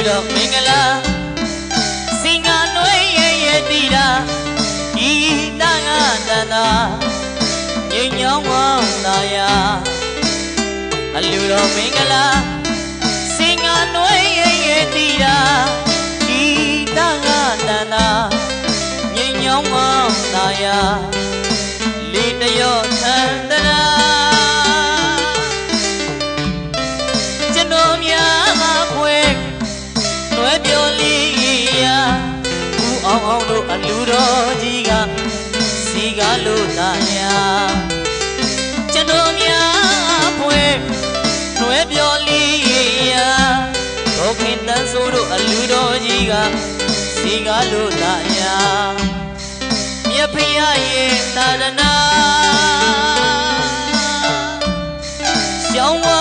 လူတော်မင်္ဂလာစင်ကနွေရဲ့ရဲ့တီတာဒီတန်ကတန်တာငိမ်ညောင်းဝမ်းသာယာအလူတော်မင်္ဂလာစင်ကနွေရဲ့ရဲ့တီတာဒီတန်ကတန်တာငိမ်ညောင်းဝမ်းသာယာ အောင်အောင်တို့အလူတော်ကြီးကစီကားလို့သာယာကျွန်တော်များဖွယ်လွယ်ပြောလေးရာဒုခင်တန်းဆိုးတို့အလူတော်ကြီးကစီကားလို့သာယာမြတ်ဖျားရဲ့သာရနာရှောင်းဝါ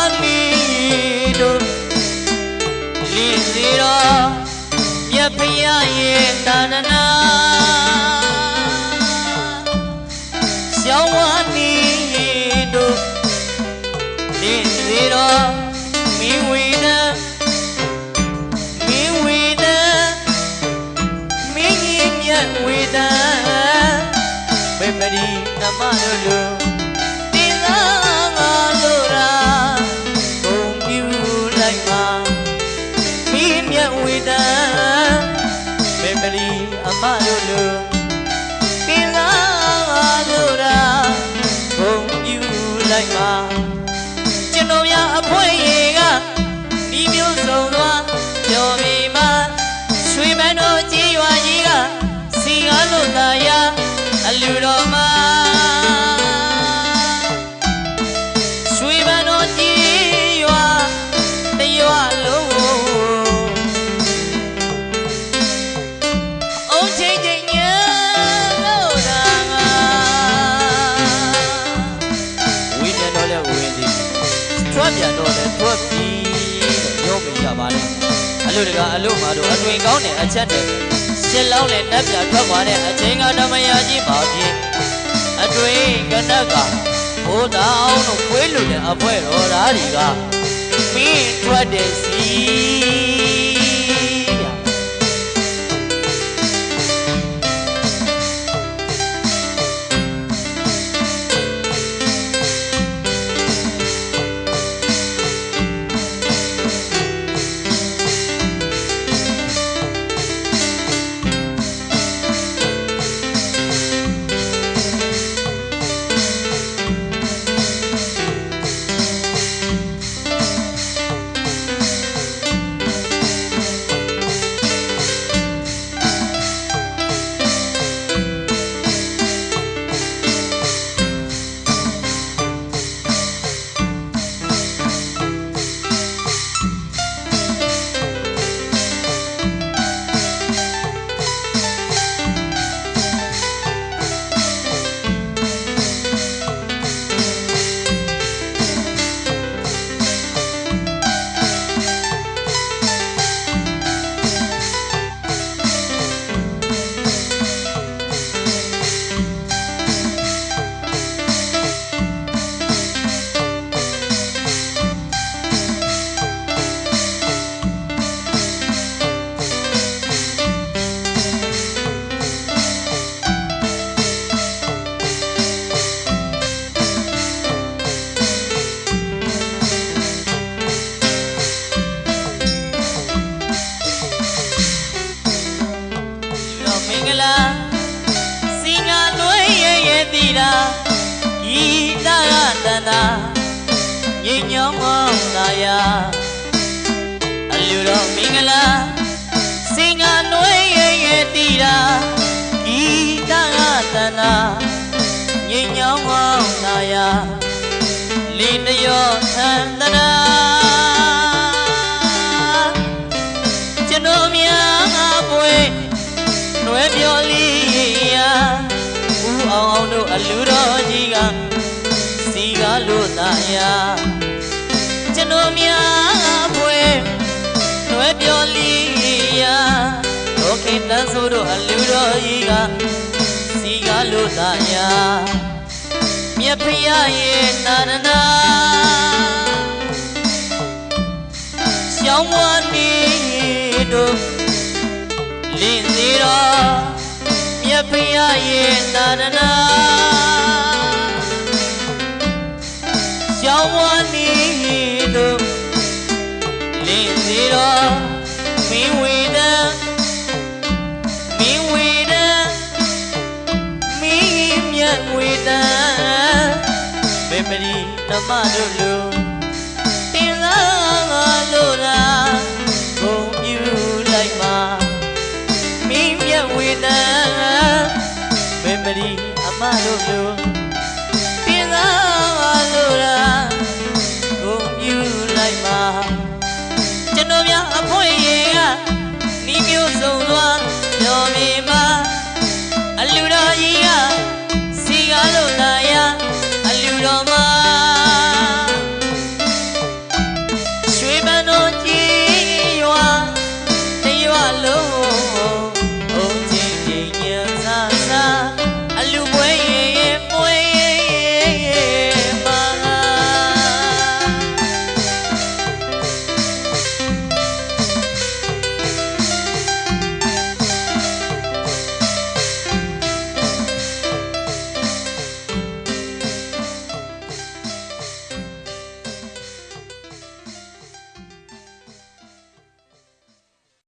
မြတ်ဖျားရဲ့တာနနာရှောင်းဝါမီတို့လင်းစီတော်မင်းဝေဒမင်းဝေဒမင်းကြီးမြတ်ဝေဒမေပရီနမတို့လူ မတို့လိုတင်လာငါလို့ရာဂုံပြူလိုက်ပါကျွန်တော်ရအဖွဲရေကဒီမျိုးစုံသွားပြောမိမှာရွှေမန်းတို့ကြီးရွာကြီးကစီကားလို့သာယာအလူတော်မှာ အလို့တကအလို့မာတို့အတွင်ကောင်းတဲ့အချက်နဲ့ရှစ်လောင်းနဲ့နှက်ပြထွက်သွားတဲ့အချိန်ကဓမ္မရာကြီးပါဖြင့်အတွင်ကနက်ကဘိုးတောင်တို့ခွေးလူတဲ့အဖွဲတော်သားတွေကမင်းထွက်တဲ့စီ ရဲ့ရဲ့တီတာဂီတကတန်တာငိမ်ညောင်းမောင်းသာယာအလူတော်မင်္ဂလာစီငါလွေးရဲ့ရဲ့တီတာ အောင်အောင်တို့အလူတော်ကြီးကစီကားလို့သာယာကျွန်တော်များငါပွေနွယ်ပြောလေးရာဒုခင်တန်းဆိုးတို့အလူတော်ကြီးကစီကားလို့သာယာမြတ်ဖျားရဲ့နာရနာရှောင်းမွားနေတို့လင်းစီတော်မြတ် ဖရာရဲ့သာရနာရှောင်းဝါနီတို့လင်းစီတော်မင်းဝေဒံမင်းဝေဒံမင်းမြတ်ဝေဒံမေမရီနမတို့လူ အမ